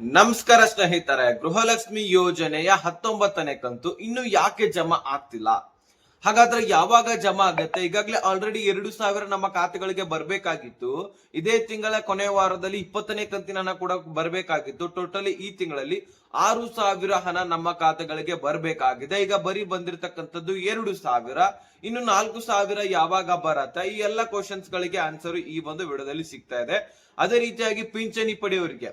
ನಮಸ್ಕಾರ ಸ್ನೇಹಿತರೆ, ಗೃಹಲಕ್ಷ್ಮಿ ಯೋಜನೆಯ ಹತ್ತೊಂಬತ್ತನೇ ಕಂತು ಇನ್ನು ಯಾಕೆ ಜಮಾ ಆಗ್ತಿಲ್ಲ? ಹಾಗಾದ್ರೆ ಯಾವಾಗ ಜಮಾ ಆಗತ್ತೆ? ಈಗಾಗಲೇ ಆಲ್ರೆಡಿ ಎರಡು ಸಾವಿರ ನಮ್ಮ ಖಾತೆಗಳಿಗೆ ಬರಬೇಕಾಗಿತ್ತು. ಇದೇ ತಿಂಗಳ ಕೊನೆ ವಾರದಲ್ಲಿ ಇಪ್ಪತ್ತನೇ ಕಂತಿನ ಕೂಡ ಬರಬೇಕಾಗಿತ್ತು. ಟೋಟಲಿ ಈ ತಿಂಗಳಲ್ಲಿ ಆರು ಸಾವಿರ ಹಣ ನಮ್ಮ ಖಾತೆಗಳಿಗೆ ಬರಬೇಕಾಗಿದೆ. ಈಗ ಬರೀ ಬಂದಿರತಕ್ಕಂಥದ್ದು ಎರಡು ಸಾವಿರ. ಇನ್ನು ನಾಲ್ಕು ಸಾವಿರ ಯಾವಾಗ ಬರತ್ತೆ? ಈ ಎಲ್ಲ ಕ್ವಶನ್ಸ್ ಗಳಿಗೆ ಆನ್ಸರ್ ಈ ಒಂದು ವಿಡಿಯೋದಲ್ಲಿ ಸಿಗ್ತಾ ಇದೆ. ಅದೇ ರೀತಿಯಾಗಿ ಪಿಂಚಣಿ ಪಡೆಯೋರಿಗೆ.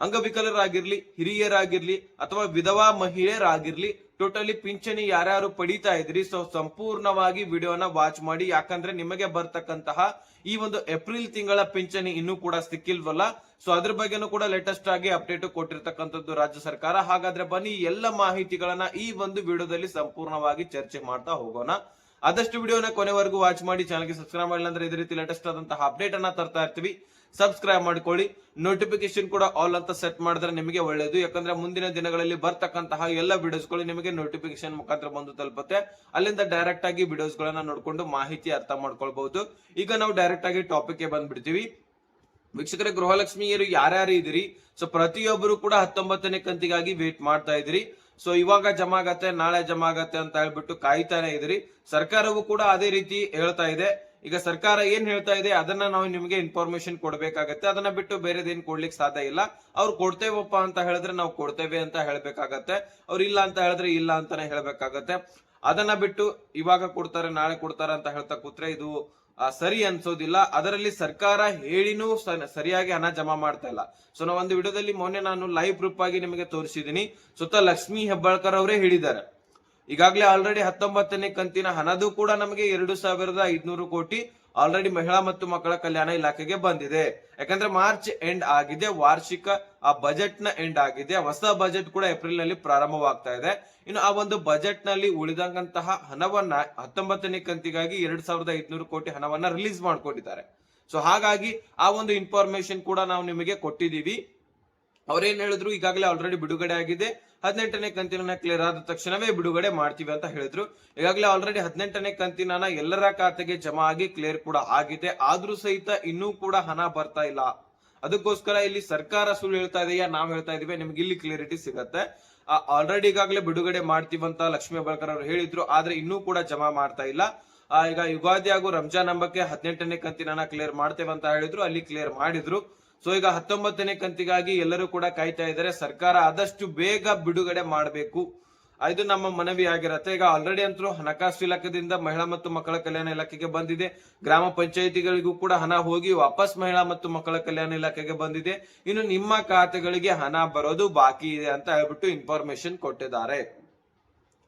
ಅಂಗವಿಕಲರಾಗಿರ್ಲಿ, ಹಿರಿಯರಾಗಿರ್ಲಿ ಅಥವಾ ವಿಧವಾ ಮಹಿಳೆಯರಾಗಿರ್ಲಿ ಟೋಟಲಿ ಪಿಂಚಣಿ ಯಾರ್ಯಾರು ಪಡಿತಾ ಇದ್ರಿ ಸೊ ಸಂಪೂರ್ಣವಾಗಿ ವಿಡಿಯೋನ ವಾಚ್ ಮಾಡಿ. ಯಾಕಂದ್ರೆ ನಿಮಗೆ ಬರ್ತಕ್ಕಂತಹ ಈ ಒಂದು ಏಪ್ರಿಲ್ ತಿಂಗಳ ಪಿಂಚಣಿ ಇನ್ನೂ ಕೂಡ ಸಿಕ್ಕಿಲ್ವಲ್ಲ? ಸೊ ಅದ್ರ ಬಗ್ಗೆನೂ ಕೂಡ ಲೇಟೆಸ್ಟ್ ಆಗಿ ಅಪ್ಡೇಟ್ ಕೊಟ್ಟಿರ್ತಕ್ಕಂಥದ್ದು ರಾಜ್ಯ ಸರ್ಕಾರ. ಹಾಗಾದ್ರೆ ಬನ್ನಿ, ಎಲ್ಲ ಮಾಹಿತಿಗಳನ್ನ ಈ ಒಂದು ವಿಡಿಯೋದಲ್ಲಿ ಸಂಪೂರ್ಣವಾಗಿ ಚರ್ಚೆ ಮಾಡ್ತಾ ಹೋಗೋಣ. ಆದಷ್ಟು ವಿಡಿಯೋನ ಕೊನೆವರೆಗೂ ವಾಚ್ ಮಾಡಿ ಚಾನಲ್ಗೆ ಸಬ್ಸ್ಕ್ರೈಬ್ ಮಾಡಿಲ್ಲ ಅಂದ್ರೆ ಇದೇ ರೀತಿ ಲೇಟೆಸ್ಟ್ ಆದಂತಹ ಅಪ್ಡೇಟ್ ಅನ್ನ ತರ್ತಾ ಇರ್ತೀವಿ. ಸಬ್ಸ್ಕ್ರೈಬ್ ಮಾಡ್ಕೊಳ್ಳಿ. ನೋಟಿಫಿಕೇಶನ್ ಕೂಡ ಆಲ್ ಅಂತ ಸೆಟ್ ಮಾಡಿದ್ರೆ ನಿಮಗೆ ಒಳ್ಳೇದು. ಯಾಕಂದ್ರೆ ಮುಂದಿನ ದಿನಗಳಲ್ಲಿ ಬರ್ತಕ್ಕಂತಹ ಎಲ್ಲ ವಿಡಿಯೋಸ್ಗಳು ನಿಮಗೆ ನೋಟಿಫಿಕೇಶನ್ ಮುಖಾಂತರ ಬಂದು ತಲುಪುತ್ತೆ. ಅಲ್ಲಿಂದ ಡೈರೆಕ್ಟ್ ಆಗಿ ವಿಡಿಯೋಸ್ ಗಳನ್ನ ನೋಡ್ಕೊಂಡು ಮಾಹಿತಿ ಅರ್ಥ ಮಾಡ್ಕೊಳ್ಬಹುದು. ಈಗ ನಾವು ಡೈರೆಕ್ಟ್ ಆಗಿ ಟಾಪಿಕ್ಗೆ ಬಂದ್ಬಿಡ್ತೀವಿ. ವೀಕ್ಷಕರೇ ಗೃಹಲಕ್ಷ್ಮಿಯರು ಯಾರ್ಯಾರು ಇದ್ದೀರಿ? ಸೊ ಪ್ರತಿಯೊಬ್ಬರು ಕೂಡ ಹತ್ತೊಂಬತ್ತನೇ ಕಂತಿಗಾಗಿ ವೇಟ್ ಮಾಡ್ತಾ ಇದ್ರಿ ಸೊ ಇವಾಗ ಜಮ ಆಗತ್ತೆ, ನಾಳೆ ಜಮಾ ಆಗತ್ತೆ ಅಂತ ಹೇಳ್ಬಿಟ್ಟು ಕಾಯ್ತಾನೆ ಇದ್ರಿ ಸರ್ಕಾರವು ಕೂಡ ಅದೇ ರೀತಿ ಹೇಳ್ತಾ ಇದೆ. ಈಗ ಸರ್ಕಾರ ಏನ್ ಹೇಳ್ತಾ ಇದೆ, ಅದನ್ನ ನಾವು ನಿಮಗೆ ಇನ್ಫಾರ್ಮೇಶನ್ ಕೊಡ್ಬೇಕಾಗತ್ತೆ. ಅದನ್ನ ಬಿಟ್ಟು ಬೇರೆದೇನ್ ಕೊಡ್ಲಿಕ್ಕೆ ಸಾಧ್ಯ ಇಲ್ಲ. ಅವ್ರು ಕೊಡ್ತೇವಪ್ಪ ಅಂತ ಹೇಳಿದ್ರೆ ನಾವು ಕೊಡ್ತೇವೆ ಅಂತ ಹೇಳ್ಬೇಕಾಗತ್ತೆ. ಅವ್ರು ಇಲ್ಲ ಅಂತ ಹೇಳಿದ್ರೆ ಇಲ್ಲ ಅಂತಾನೆ ಹೇಳ್ಬೇಕಾಗತ್ತೆ. ಅದನ್ನ ಬಿಟ್ಟು ಇವಾಗ ಕೊಡ್ತಾರೆ, ನಾಳೆ ಕೊಡ್ತಾರೆ ಅಂತ ಹೇಳ್ತಾ ಕೂತ್ರೆ ಇದು ಸರಿ ಅನ್ಸೋದಿಲ್ಲ. ಅದರಲ್ಲಿ ಸರ್ಕಾರ ಹೇಳಿನೂ ಸರಿಯಾಗಿ ಹಣ ಜಮಾ ಮಾಡ್ತಾ ಇಲ್ಲ. ಸೊ ನಾವು ಒಂದು ವಿಡಿಯೋದಲ್ಲಿ ಮೊನ್ನೆ ನಾನು ಲೈವ್ ಪ್ರೂಫ್ ಆಗಿ ನಿಮಗೆ ತೋರಿಸಿದೀನಿ. ಸುತ್ತ ಲಕ್ಷ್ಮೀ ಹೆಬ್ಬಾಳ್ಕರ್ ಅವರೇ ಹೇಳಿದ್ದಾರೆ. ಈಗಾಗಲೇ ಆಲ್ರೆಡಿ ಹತ್ತೊಂಬತ್ತನೇ ಕಂತಿನ ಹಣದು ಕೂಡ ನಮಗೆ ಎರಡು ಸಾವಿರದ ಐದ್ನೂರು ಕೋಟಿ ಆಲ್ರೆಡಿ ಮಹಿಳಾ ಮತ್ತು ಮಕ್ಕಳ ಕಲ್ಯಾಣ ಇಲಾಖೆಗೆ ಬಂದಿದೆ. ಯಾಕಂದ್ರೆ ಮಾರ್ಚ್ ಎಂಡ್ ಆಗಿದೆ, ವಾರ್ಷಿಕ ಆ ಬಜೆಟ್ನ ಎಂಡ್ ಆಗಿದೆ. ಹೊಸ ಬಜೆಟ್ ಕೂಡ ಏಪ್ರಿಲ್ನಲ್ಲಿ ಪ್ರಾರಂಭವಾಗ್ತಾ ಇದೆ. ಇನ್ನು ಆ ಒಂದು ಬಜೆಟ್ನಲ್ಲಿ ಉಳಿದಂತಹ ಹಣವನ್ನ ಹತ್ತೊಂಬತ್ತನೇ ಕಂತಿಗಾಗಿ ಎರಡ್ ಸಾವಿರದ ಐದ್ನೂರು ಕೋಟಿ ಹಣವನ್ನ ರಿಲೀಸ್ ಮಾಡ್ಕೊಂಡಿದ್ದಾರೆ. ಸೊ ಹಾಗಾಗಿ ಆ ಒಂದು ಇನ್ಫಾರ್ಮೇಶನ್ ಕೂಡ ನಾವು ನಿಮಗೆ ಕೊಟ್ಟಿದೀವಿ ಅವ್ರೇನ್ ಹೇಳಿದ್ರು, ಈಗಾಗಲೇ ಆಲ್ರೆಡಿ ಬಿಡುಗಡೆ ಆಗಿದೆ. ಹದಿನೆಂಟನೇ ಕಂತಿನ ಕ್ಲಿಯರ್ ಆದ ತಕ್ಷಣವೇ ಬಿಡುಗಡೆ ಮಾಡ್ತೀವಿ ಅಂತ ಹೇಳಿದ್ರು. ಈಗಾಗಲೇ ಆಲ್ರೆಡಿ ಹದಿನೆಂಟನೇ ಕಂತಿನ ಎಲ್ಲರ ಖಾತೆಗೆ ಜಮಾ ಆಗಿ ಕ್ಲಿಯರ್ ಕೂಡ ಆಗಿದೆ. ಆದ್ರೂ ಸಹಿತ ಇನ್ನೂ ಕೂಡ ಹಣ ಬರ್ತಾ ಇಲ್ಲ. ಅದಕ್ಕೋಸ್ಕರ ಇಲ್ಲಿ ಸರ್ಕಾರ ಸುಳ್ಳು ಹೇಳ್ತಾ ಇದೆಯಾ? ನಾವ್ ಹೇಳ್ತಾ ಇದೀವಿ. ನಿಮ್ಗೆ ಇಲ್ಲಿ ಕ್ಲಿಯರಿಟಿ ಸಿಗತ್ತೆ. ಆಲ್ರೆಡಿ ಈಗಾಗಲೇ ಬಿಡುಗಡೆ ಮಾಡ್ತೀವಂತ ಲಕ್ಷ್ಮೀ ಹೆಬ್ಬಾಳ್ಕರ್ ಅವರು ಹೇಳಿದ್ರು. ಆದ್ರೆ ಇನ್ನೂ ಕೂಡ ಜಮಾ ಮಾಡ್ತಾ ಇಲ್ಲ. ಈಗ ಯುಗಾದಿ ಹಾಗೂ ರಂಜಾನ್ ಹಬ್ಬಕ್ಕೆ ಹದಿನೆಂಟನೇ ಕಂತಿನ ಕ್ಲಿಯರ್ ಮಾಡ್ತೇವೆ ಅಂತ ಹೇಳಿದ್ರು. ಅಲ್ಲಿ ಕ್ಲಿಯರ್ ಮಾಡಿದ್ರು. ಸೊ ಈಗ ಹತ್ತೊಂಬತ್ತನೇ ಕಂತಿಗಾಗಿ ಎಲ್ಲರೂ ಕೂಡ ಕಾಯ್ತಾ ಇದ್ದಾರೆ. ಸರ್ಕಾರ ಆದಷ್ಟು ಬೇಗ ಬಿಡುಗಡೆ ಮಾಡಬೇಕು. ಇದು ನಮ್ಮ ಮನವಿ ಆಗಿರತ್ತೆ. ಈಗ ಆಲ್ರೆಡಿ ಅಂತೂ ಹಣಕಾಸು ಇಲಾಖೆದಿಂದ ಮಹಿಳಾ ಮತ್ತು ಮಕ್ಕಳ ಕಲ್ಯಾಣ ಇಲಾಖೆಗೆ ಬಂದಿದೆ. ಗ್ರಾಮ ಪಂಚಾಯಿತಿಗಳಿಗೂ ಕೂಡ ಹಣ ಹೋಗಿ ವಾಪಸ್ ಮಹಿಳಾ ಮತ್ತು ಮಕ್ಕಳ ಕಲ್ಯಾಣ ಇಲಾಖೆಗೆ ಬಂದಿದೆ. ಇನ್ನು ನಿಮ್ಮ ಖಾತೆಗಳಿಗೆ ಹಣ ಬರೋದು ಬಾಕಿ ಇದೆ ಅಂತ ಹೇಳ್ಬಿಟ್ಟು ಇನ್ಫಾರ್ಮೇಶನ್ ಕೊಟ್ಟಿದ್ದಾರೆ.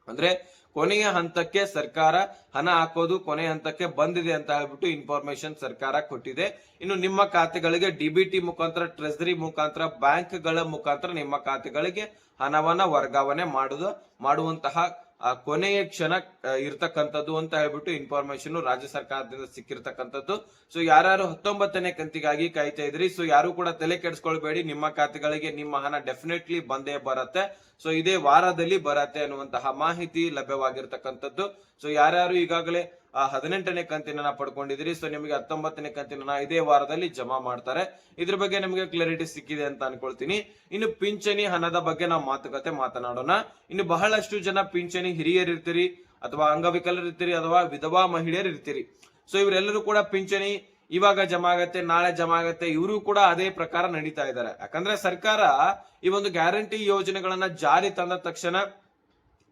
ಅಂದ್ರೆ ಕೊನೆಯ ಹಂತಕ್ಕೆ ಸರ್ಕಾರ ಹಣ ಹಾಕೋದು ಕೊನೆಯ ಹಂತಕ್ಕೆ ಬಂದಿದೆ ಅಂತ ಹೇಳ್ಬಿಟ್ಟು ಇನ್ಫಾರ್ಮೇಶನ್ ಸರ್ಕಾರ ಕೊಟ್ಟಿದೆ. ಇನ್ನು ನಿಮ್ಮ ಖಾತೆಗಳಿಗೆ ಡಿಬಿಟಿ ಮುಖಾಂತರ ಟ್ರೆಸರಿ ಮುಖಾಂತರ, ಬ್ಯಾಂಕ್ಗಳ ಮುಖಾಂತರ ನಿಮ್ಮ ಖಾತೆಗಳಿಗೆ ಹಣವನ್ನ ವರ್ಗಾವಣೆ ಮಾಡುದು ಮಾಡುವಂತಹ ಕೊನೆಯ ಕ್ಷಣ ಆ, ಇರ್ತಕ್ಕಂಥದ್ದು ಅಂತ ಹೇಳ್ಬಿಟ್ಟು ಇನ್ಫಾರ್ಮೇಶನ್ ರಾಜ್ಯ ಸರ್ಕಾರದಿಂದ ಸಿಕ್ಕಿರ್ತಕ್ಕಂಥದ್ದು. ಸೊ ಯಾರು ಹತ್ತೊಂಬತ್ತನೇ ಕಂತಿಗಾಗಿ ಕಾಯ್ತಾ ಇದ್ರಿ ಸೊ ಯಾರು ಕೂಡ ತಲೆ ಕೆಡಿಸ್ಕೊಳ್ಬೇಡಿ. ನಿಮ್ಮ ಖಾತೆಗಳಿಗೆ ನಿಮ್ಮ ಹಣ ಡೆಫಿನೆಟ್ಲಿ ಬಂದೇ ಬರತ್ತೆ. ಸೊ ಇದೇ ವಾರದಲ್ಲಿ ಬರತ್ತೆ ಅನ್ನುವಂತಹ ಮಾಹಿತಿ ಲಭ್ಯವಾಗಿರ್ತಕ್ಕಂಥದ್ದು. ಸೊ ಯಾರ್ಯಾರು ಈಗಾಗಲೇ ಆ ಹದಿನೆಂಟನೇ ಕಂತಿನ ಪಡ್ಕೊಂಡಿದ್ದೀರಿ. ಪಡ್ಕೊಂಡಿದ್ರಿ ಸೊ ನಿಮಗೆ ಹತ್ತೊಂಬತ್ತನೇ ಕಂತಿನ ಇದೇ ವಾರದಲ್ಲಿ ಜಮಾ ಮಾಡ್ತಾರೆ. ಇದ್ರ ಬಗ್ಗೆ ನಿಮಗೆ ಕ್ಲಾರಿಟಿ ಸಿಕ್ಕಿದೆ ಅಂತ ಅನ್ಕೊಳ್ತೀನಿ. ಇನ್ನು ಪಿಂಚಣಿ ಹಣದ ಬಗ್ಗೆ ನಾವು ಮಾತುಕತೆ ಮಾತನಾಡೋಣ. ಇನ್ನು ಬಹಳಷ್ಟು ಜನ ಪಿಂಚಣಿ ಹಿರಿಯರ್ ಇರ್ತೀರಿ ಅಥವಾ ಅಂಗವಿಕಲರಿರ್ತೀರಿ, ಅಥವಾ ವಿಧವಾ ಮಹಿಳೆಯರು ಇರ್ತೀರಿ ಸೊ ಇವರೆಲ್ಲರೂ ಕೂಡ ಪಿಂಚಣಿ ಇವಾಗ ಜಮಾ ಆಗತ್ತೆ, ನಾಳೆ ಜಮಾ ಆಗತ್ತೆ, ಇವರು ಕೂಡ ಅದೇ ಪ್ರಕಾರ ನಡೀತಾ ಇದ್ದಾರೆ. ಯಾಕಂದ್ರೆ ಸರ್ಕಾರ ಈ ಒಂದು ಗ್ಯಾರಂಟಿ ಯೋಜನೆಗಳನ್ನ ಜಾರಿ ತಂದ ತಕ್ಷಣ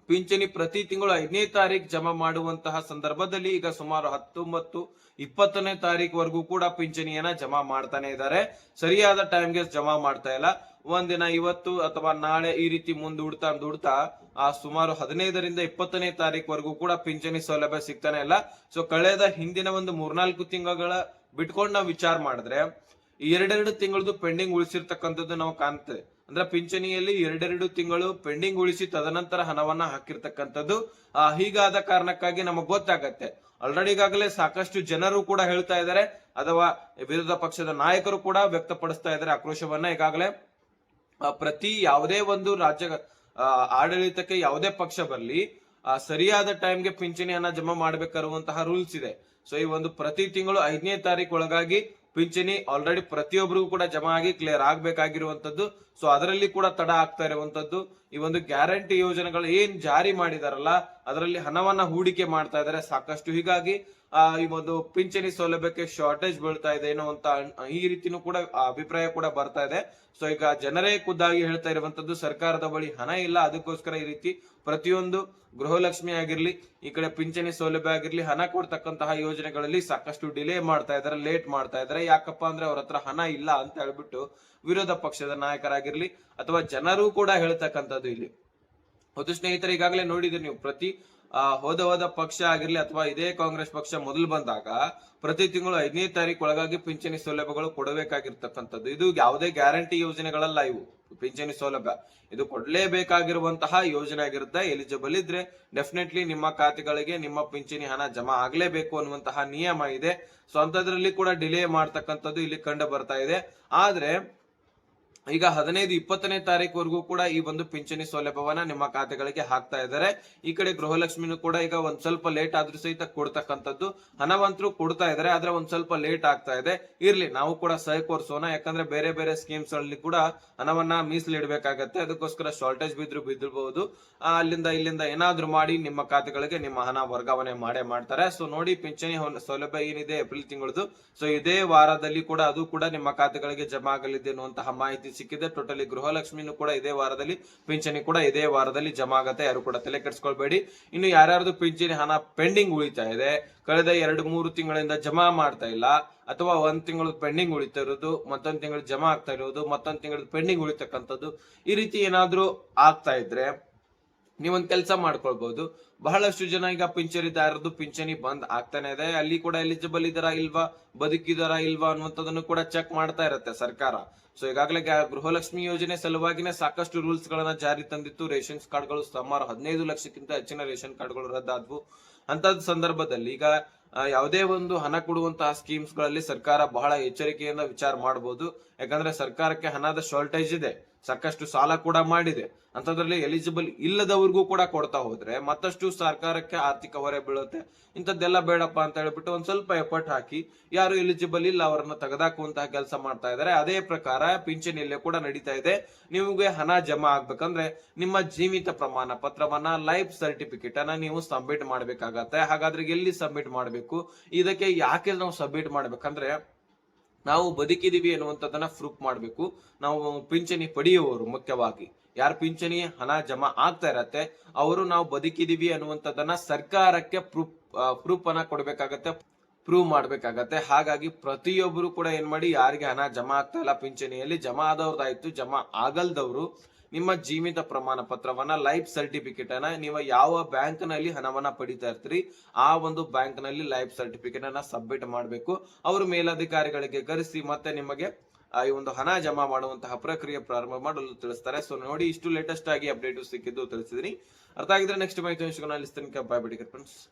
ಪಿಂಚಣಿ ಪ್ರತಿ ತಿಂಗಳು ಐದನೇ ತಾರೀಕು ಜಮಾ ಮಾಡುವಂತಹ ಸಂದರ್ಭದಲ್ಲಿ ಈಗ ಸುಮಾರು ಹತ್ತೊಂಬತ್ತು, ಇಪ್ಪತ್ತನೇ ತಾರೀಕುವರೆಗೂ ಕೂಡ ಪಿಂಚಣಿಯನ್ನ ಜಮಾ ಮಾಡ್ತಾನೆ ಇದ್ದಾರೆ. ಸರಿಯಾದ ಟೈಮ್ಗೆ ಜಮಾ ಮಾಡ್ತಾ ಇಲ್ಲ. ಒಂದಿನ ಇವತ್ತು ಅಥವಾ ನಾಳೆ ಈ ರೀತಿ ಮುಂದೂಡ್ತಾ ದುಡ್ತಾ, ಆ ಸುಮಾರು ಹದಿನೈದರಿಂದ ಇಪ್ಪತ್ತನೇ ತಾರೀಕುವರೆಗೂ ಕೂಡ ಪಿಂಚಣಿ ಸೌಲಭ್ಯ ಸಿಗ್ತಾನೆ ಇಲ್ಲ. ಸೊ ಕಳೆದ ಹಿಂದಿನ ಒಂದು ಮೂರ್ನಾಲ್ಕು ತಿಂಗಳ ಬಿಟ್ಕೊಂಡು ನಾವು ವಿಚಾರ ಮಾಡಿದ್ರೆ ಎರಡೆರಡು ತಿಂಗಳದು ಪೆಂಡಿಂಗ್ ಉಳಿಸಿರ್ತಕ್ಕಂಥದ್ದು ನಾವು ಕಾಣ್ತೇವೆ. ಅಂದ್ರೆ ಪಿಂಚಣಿಯಲ್ಲಿ ಎರಡೆರಡು ತಿಂಗಳು ಪೆಂಡಿಂಗ್ ಉಳಿಸಿ ತದನಂತರ ಹಣವನ್ನ ಹಾಕಿರ್ತಕ್ಕಂಥದ್ದು. ಆ, ಹೀಗಾದ ಕಾರಣಕ್ಕಾಗಿ ನಮಗ್ ಗೊತ್ತಾಗತ್ತೆ. ಆಲ್ರೆಡಿ ಈಗಾಗಲೇ ಸಾಕಷ್ಟು ಜನರು ಕೂಡ ಹೇಳ್ತಾ ಇದ್ದಾರೆ. ಅಥವಾ ವಿರೋಧ ಪಕ್ಷದ ನಾಯಕರು ಕೂಡ ವ್ಯಕ್ತಪಡಿಸ್ತಾ ಇದ್ದಾರೆ ಆಕ್ರೋಶವನ್ನ. ಈಗಾಗಲೇ ಪ್ರತಿ ಯಾವುದೇ ಒಂದು ರಾಜ್ಯ ಆಡಳಿತಕ್ಕೆ ಯಾವುದೇ ಪಕ್ಷ ಬರಲಿ ಸರಿಯಾದ ಟೈಮ್ಗೆ ಪಿಂಚಣಿಯನ್ನ ಜಮಾ ಮಾಡ್ಬೇಕಾರುವಂತಹ ರೂಲ್ಸ್ ಇದೆ. ಸೊ ಈ ಒಂದು ಪ್ರತಿ ತಿಂಗಳು ಐದನೇ ತಾರೀಕು ಒಳಗಾಗಿ ಪಿಂಚಣಿ ಆಲ್ರೆಡಿ ಪ್ರತಿಯೊಬ್ಬರಿಗೂ ಕೂಡ ಜಮಾ ಆಗಿ ಕ್ಲಿಯರ್ ಆಗಬೇಕಾಗಿರುವಂತದ್ದು. ಸೊ ಅದರಲ್ಲಿ ಕೂಡ ತಡ ಆಗ್ತಾ ಇರುವಂತದ್ದು. ಈ ಒಂದು ಗ್ಯಾರಂಟಿ ಯೋಜನೆಗಳು ಏನ್ ಜಾರಿ ಮಾಡಿದಾರಲ್ಲ, ಅದರಲ್ಲಿ ಹಣವನ್ನ ಹೂಡಿಕೆ ಮಾಡ್ತಾ ಇದ್ದಾರೆ ಸಾಕಷ್ಟು. ಹೀಗಾಗಿ ಆ, ಈ ಒಂದು ಪಿಂಚಣಿ ಸೌಲಭ್ಯಕ್ಕೆ ಶಾರ್ಟೇಜ್ ಬೀಳ್ತಾ ಇದೆ ಏನೋ ಅಂತ ಈ ರೀತಿನೂ ಕೂಡ ಅಭಿಪ್ರಾಯ ಕೂಡ ಬರ್ತಾ ಇದೆ. ಸೊ ಈಗ ಜನರೇ ಖುದ್ದಾಗಿ ಹೇಳ್ತಾ ಇರುವಂತದ್ದು ಸರ್ಕಾರದ ಬಳಿ ಹಣ ಇಲ್ಲ ಅದಕ್ಕೋಸ್ಕರ ಈ ರೀತಿ ಪ್ರತಿಯೊಂದು ಗೃಹಲಕ್ಷ್ಮಿ ಆಗಿರ್ಲಿ ಈ ಕಡೆ ಪಿಂಚಣಿ ಸೌಲಭ್ಯ ಆಗಿರ್ಲಿ ಹಣ ಕೊಡ್ತಕ್ಕಂತಹ ಯೋಜನೆಗಳಲ್ಲಿ ಸಾಕಷ್ಟು ಡಿಲೇ ಮಾಡ್ತಾ ಇದಾರೆ ಲೇಟ್ ಮಾಡ್ತಾ ಇದಾರೆ. ಯಾಕಪ್ಪ ಅಂದ್ರೆ ಅವ್ರ ಹತ್ರ ಹಣ ಇಲ್ಲ ಅಂತ ಹೇಳ್ಬಿಟ್ಟು ವಿರೋಧ ಪಕ್ಷದ ನಾಯಕರಾಗಿರ್ಲಿ ಅಥವಾ ಜನರು ಕೂಡ ಹೇಳ್ತಕ್ಕಂಥದ್ದು ಇಲ್ಲಿ. ಹೌದು ಸ್ನೇಹಿತರೆ ಈಗಾಗಲೇ ನೋಡಿದ್ರಿ ನೀವು ಪ್ರತಿ ಹೋದ ಹೋದ ಪಕ್ಷ ಆಗಿರ್ಲಿ ಅಥವಾ ಇದೇ ಕಾಂಗ್ರೆಸ್ ಪಕ್ಷ ಮೊದಲು ಬಂದಾಗ ಪ್ರತಿ ತಿಂಗಳು ಐದನೇ ತಾರೀಕು ಒಳಗಾಗಿ ಪಿಂಚಣಿ ಸೌಲಭ್ಯಗಳು ಕೊಡಬೇಕಾಗಿರ್ತಕ್ಕಂಥದ್ದು. ಇದು ಯಾವುದೇ ಗ್ಯಾರಂಟಿ ಯೋಜನೆಗಳಲ್ಲ ಇವು. ಪಿಂಚಣಿ ಸೌಲಭ್ಯ. ಇದು ಕೊಡಲೇಬೇಕಾಗಿರುವಂತಹ ಯೋಜನೆ ಆಗಿರುತ್ತೆ. ಎಲಿಜಿಬಲ್ ಇದ್ರೆ ಡೆಫಿನೆಟ್ಲಿ ನಿಮ್ಮ ಖಾತೆಗಳಿಗೆ ನಿಮ್ಮ ಪಿಂಚಣಿ ಹಣ ಜಮಾ ಆಗ್ಲೇಬೇಕು ಅನ್ನುವಂತಹ ನಿಯಮ ಇದೆ. ಸೊ ಅಂತದ್ರಲ್ಲಿ ಕೂಡ ಡಿಲೇ ಮಾಡ್ತಕ್ಕಂಥದ್ದು ಇಲ್ಲಿ ಕಂಡು ಬರ್ತಾ ಇದೆ. ಆದ್ರೆ ಈಗ ಹದಿನೈದು, ಇಪ್ಪತ್ತನೇ ತಾರೀಕುವರೆಗೂ ಕೂಡ ಈ ಒಂದು ಪಿಂಚಣಿ ಸೌಲಭ್ಯವನ್ನ ನಿಮ್ಮ ಖಾತೆಗಳಿಗೆ ಹಾಕ್ತಾ ಇದ್ದಾರೆ. ಈ ಕಡೆ ಗೃಹಲಕ್ಷ್ಮಿನೂ ಕೂಡ ಈಗ ಒಂದ್ ಸ್ವಲ್ಪ ಲೇಟ್ ಆದ್ರೂ ಸಹಿತ ಕೊಡ್ತಕ್ಕಂಥದ್ದು. ಹಣವಂತರು ಕೊಡ್ತಾ ಇದ್ದಾರೆ, ಆದ್ರೆ ಒಂದ್ ಸ್ವಲ್ಪ ಲೇಟ್ ಆಗ್ತಾ ಇದೆ. ಇರ್ಲಿ, ನಾವು ಕೂಡ ಸಹಕರಿಸೋಣ. ಯಾಕಂದ್ರೆ ಬೇರೆ ಬೇರೆ ಸ್ಕೀಮ್ಸ್ ಅಲ್ಲಿ ಕೂಡ ಹಣವನ್ನ ಮೀಸಲಿಡಬೇಕಾಗತ್ತೆ ಅದಕ್ಕೋಸ್ಕರ ಶಾರ್ಟೇಜ್ ಬಿದ್ರು ಬಿದ್ದಿರಬಹುದು ಅಲ್ಲಿಂದ ಇಲ್ಲಿಂದ ಏನಾದ್ರೂ ಮಾಡಿ ನಿಮ್ಮ ಖಾತೆಗಳಿಗೆ ನಿಮ್ಮ ಹಣ ವರ್ಗಾವಣೆ ಮಾಡೇ ಮಾಡ್ತಾರೆ. ಸೊ ನೋಡಿ ಪಿಂಚಣಿ ಸೌಲಭ್ಯ ಏನಿದೆ ಏಪ್ರಿಲ್ ತಿಂಗಳದು. ಸೊ ಇದೇ ವಾರದಲ್ಲಿ ಕೂಡ ಅದು ಕೂಡ ನಿಮ್ಮ ಖಾತೆಗಳಿಗೆ ಜಮಾ ಆಗಲಿದೆ ಅನ್ನುವಂತಹ ಮಾಹಿತಿ ಸಿಕ್ಕಿದೆ. ಟೋಟಲಿ ಗೃಹಲಕ್ಷ್ಮಿನೂ ಕೂಡ ಇದೇ ವಾರದಲ್ಲಿ, ಪಿಂಚಣಿ ಕೂಡ ಇದೇ ವಾರದಲ್ಲಿ ಜಮಾ ಆಗತ್ತೆ ಯಾರು ಕೂಡ ತಲೆ ಕೆಡಿಸ್ಕೊಳ್ಬೇಡಿ. ಇನ್ನು ಯಾರ್ಯಾರದು ಪಿಂಚಣಿ ಹಣ ಪೆಂಡಿಂಗ್ ಉಳಿತಾ ಇದೆ, ಕಳೆದ ಎರಡು, ಮೂರು ತಿಂಗಳಿಂದ ಜಮಾ ಮಾಡ್ತಾ ಇಲ್ಲ, ಅಥವಾ ಒಂದ್ ತಿಂಗಳು ಪೆಂಡಿಂಗ್ ಉಳಿತಾ ಇರೋದು, ಮತ್ತೊಂದ್ ತಿಂಗಳು ಜಮಾ ಆಗ್ತಾ ಇರೋದು, ಮತ್ತೊಂದ್ ತಿಂಗಳು ಪೆಂಡಿಂಗ್ ಉಳಿತಕ್ಕಂಥದ್ದು, ಈ ರೀತಿ ಏನಾದ್ರೂ ಆಗ್ತಾ ಇದ್ರೆ ನೀವೊಂದ್ ಕೆಲಸ ಮಾಡ್ಕೊಳ್ಬಹುದು ಬಹಳಷ್ಟು ಜನ ಈಗ ಪಿಂಚಣಿದಾರರದು ಪಿಂಚಣಿ ಬಂದ್ ಆಗ್ತಾನೆ ಇದೆ. ಅಲ್ಲಿ ಕೂಡ ಎಲಿಜಿಬಲ್ ಇದಾರಾ ಇಲ್ವಾ, ಬದುಕಿದಾರಾ ಇಲ್ವಾ ಅನ್ನುವಂಥದ್ದನ್ನು ಕೂಡ ಚೆಕ್ ಮಾಡ್ತಾ ಇರತ್ತೆ ಸರ್ಕಾರ. ಸೊ ಈಗಾಗಲೇ ಗೃಹಲಕ್ಷ್ಮಿ ಯೋಜನೆ ಸಲುವಾಗಿನೇ ಸಾಕಷ್ಟು ರೂಲ್ಸ್ ಗಳನ್ನ ಜಾರಿ ತಂದಿತ್ತು. ರೇಷನ್ ಕಾರ್ಡ್ಗಳು ಸುಮಾರು ಹದಿನೈದು ಲಕ್ಷಕ್ಕಿಂತ ಹೆಚ್ಚಿನ ರೇಷನ್ ಕಾರ್ಡ್ಗಳು ರದ್ದಾದ್ವು. ಅಂತದ್ ಸಂದರ್ಭದಲ್ಲಿ ಈಗ ಯಾವುದೇ ಒಂದು ಹಣ ಕೊಡುವಂತಹ ಸ್ಕೀಮ್ಸ್ಗಳಲ್ಲಿ ಸರ್ಕಾರ ಬಹಳ ಎಚ್ಚರಿಕೆಯಿಂದ ವಿಚಾರ ಮಾಡಬಹುದು ಯಾಕಂದ್ರೆ ಸರ್ಕಾರಕ್ಕೆ ಹಣದ ಶಾರ್ಟೇಜ್ ಇದೆ. ಸಾಕಷ್ಟು ಸಾಲ ಕೂಡ ಮಾಡಿದೆ. ಅಂತದ್ರಲ್ಲಿ ಎಲಿಜಿಬಲ್ ಇಲ್ಲದವ್ರಿಗೂ ಕೂಡ ಕೊಡ್ತಾ ಹೋದ್ರೆ ಮತ್ತಷ್ಟು ಸರ್ಕಾರಕ್ಕೆ ಆರ್ಥಿಕ ಹೊರೆ ಬೀಳುತ್ತೆ. ಇಂಥದ್ದೆಲ್ಲ ಬೇಡಪ್ಪ ಅಂತ ಹೇಳ್ಬಿಟ್ಟು ಒಂದ್ ಸ್ವಲ್ಪ ಎಫರ್ಟ್ ಹಾಕಿ ಯಾರು ಎಲಿಜಿಬಲ್ ಇಲ್ಲ ಅವರನ್ನ ತೆಗೆದಾಕುವಂತಹ ಕೆಲಸ ಮಾಡ್ತಾ ಇದ್ದಾರೆ. ಅದೇ ಪ್ರಕಾರ ಪಿಂಚಣಿಯಲ್ಲೇ ಕೂಡ ನಡೀತಾ ಇದೆ. ನಿಮಗೆ ಹಣ ಜಮಾ ಆಗ್ಬೇಕಂದ್ರೆ ನಿಮ್ಮ ಜೀವಿತ ಪ್ರಮಾಣ ಪತ್ರವನ್ನ ಲೈಫ್ ಸರ್ಟಿಫಿಕೇಟ್ ಅನ್ನ ನೀವು ಸಬ್ಮಿಟ್ ಮಾಡ್ಬೇಕಾಗತ್ತೆ. ಹಾಗಾದ್ರೆ ಎಲ್ಲಿ ಸಬ್ಮಿಟ್ ಮಾಡ್ಬೇಕು? ಇದಕ್ಕೆ ಯಾಕೆ ನಾವು ಸಬ್ಮಿಟ್ ಮಾಡ್ಬೇಕಂದ್ರೆ ನಾವು ಬದುಕಿದೀವಿ ಅನ್ನುವಂಥದ್ದನ್ನ ಪ್ರೂಫ್ ಮಾಡಬೇಕು. ನಾವು ಪಿಂಚಣಿ ಪಡೆಯುವವರು ಮುಖ್ಯವಾಗಿ. ಯಾರು ಪಿಂಚಣಿ? ಹಣ ಜಮಾ ಆಗ್ತಾ ಇರತ್ತೆ. ಅವರು ನಾವು ಬದುಕಿದೀವಿ ಅನ್ನುವಂಥದ್ದನ್ನ ಸರ್ಕಾರಕ್ಕೆ ಪ್ರೂಫ್ ಪ್ರೂಫ್ ಅನ್ನ ಕೊಡ್ಬೇಕಾಗತ್ತೆ, ಪ್ರೂವ್ ಮಾಡ್ಬೇಕಾಗತ್ತೆ. ಹಾಗಾಗಿ ಪ್ರತಿಯೊಬ್ಬರು ಕೂಡ ಏನ್ ಮಾಡಿ ಯಾರಿಗೆ ಹಣ ಜಮಾ ಆಗ್ತಾ ಇಲ್ಲ ಪಿಂಚಣಿಯಲ್ಲಿ, ಜಮಾ ಆದವ್ರದಾಯ್ತು, ಜಮಾ ಆಗಲ್ದವ್ರು ನಿಮ್ಮ ಜೀವಿತ ಪ್ರಮಾಣ ಪತ್ರವನ್ನ ಲೈಫ್ ಸರ್ಟಿಫಿಕೇಟ್ ಅನ್ನ, ನೀವು ಯಾವ ಬ್ಯಾಂಕ್ನಲ್ಲಿ ಹಣವನ್ನ ಪಡಿತಾ ಇರ್ತೀರಿ, ಆ ಒಂದು ಬ್ಯಾಂಕ್ನಲ್ಲಿ ಲೈಫ್ ಸರ್ಟಿಫಿಕೇಟ್ ಅನ್ನ ಸಬ್ಮಿಟ್ ಮಾಡಬೇಕು. ಅವರು ಮೇಲಧಿಕಾರಿಗಳಿಗೆ ಕರೆಸಿ ಮತ್ತೆ ನಿಮಗೆ ಈ ಒಂದು ಹಣ ಜಮಾ ಮಾಡುವಂತಹ ಪ್ರಕ್ರಿಯೆ ಪ್ರಾರಂಭ ಮಾಡಲು ತಿಳಿಸ್ತಾರೆ. ಸೊ ನೋಡಿ, ಇಷ್ಟು ಲೇಟೆಸ್ಟ್ ಆಗಿ ಅಪ್ಡೇಟ್ ಸಿಕ್ಕಿದ್ದು ತಿಳಿಸಿದೀನಿ. ಅರ್ಥ ಆಗಿದ್ರೆ ನೆಕ್ಸ್ಟ್ ಮಾಹಿತಿ ಬಾಯ್ ಬಿಡಿ ಫ್ರೆಂಡ್ಸ್